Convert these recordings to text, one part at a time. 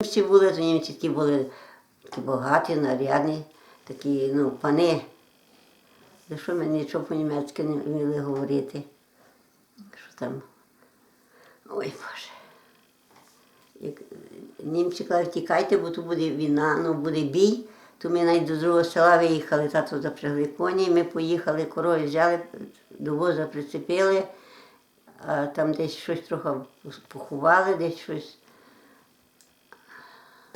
Німці були, то німці такі були такі багаті, нарядні, такі, ну, пани. За що мені нічого по-німецьки не вміли говорити? Що там? Ой Боже. Як німці кажуть, тікайте, бо тут буде війна, ну буде бій. То ми навіть до другого села виїхали, тато запрягли коні, ми поїхали, корові взяли, до воза прицепили, а там десь щось трохи поховали, десь щось.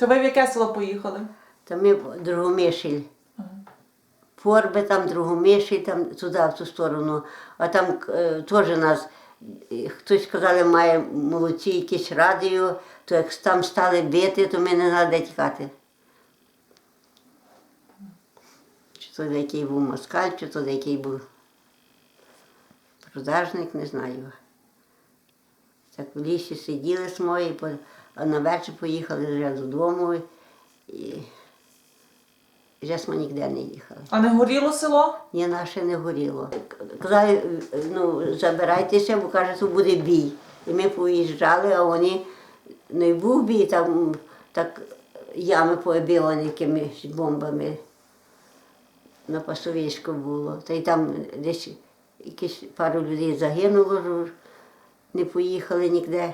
То ви в яке село поїхали? Там ми в Другомишель. Порби там, Другомишель, там туди, в ту сторону. А там е, теж нас, е, хтось сказали, має молодці якесь радіо, то як там стали бити, то ми не знали, де тікати. Чи то який був москаль, чи то який був продажник, не знаю. Так в лісі сиділи з мої, по- а на вечір поїхали вже додому. І вже ми ніде не їхали. А не горіло село? Ні, наше не горіло. Казали, ну, забирайтеся, бо каже, тут буде бій. І ми поїжджали, а вони не був бій, там так ями пообілені якимись бомбами. На пасовиську було. Та й там десь якісь пару людей загинуло, не поїхали ніде.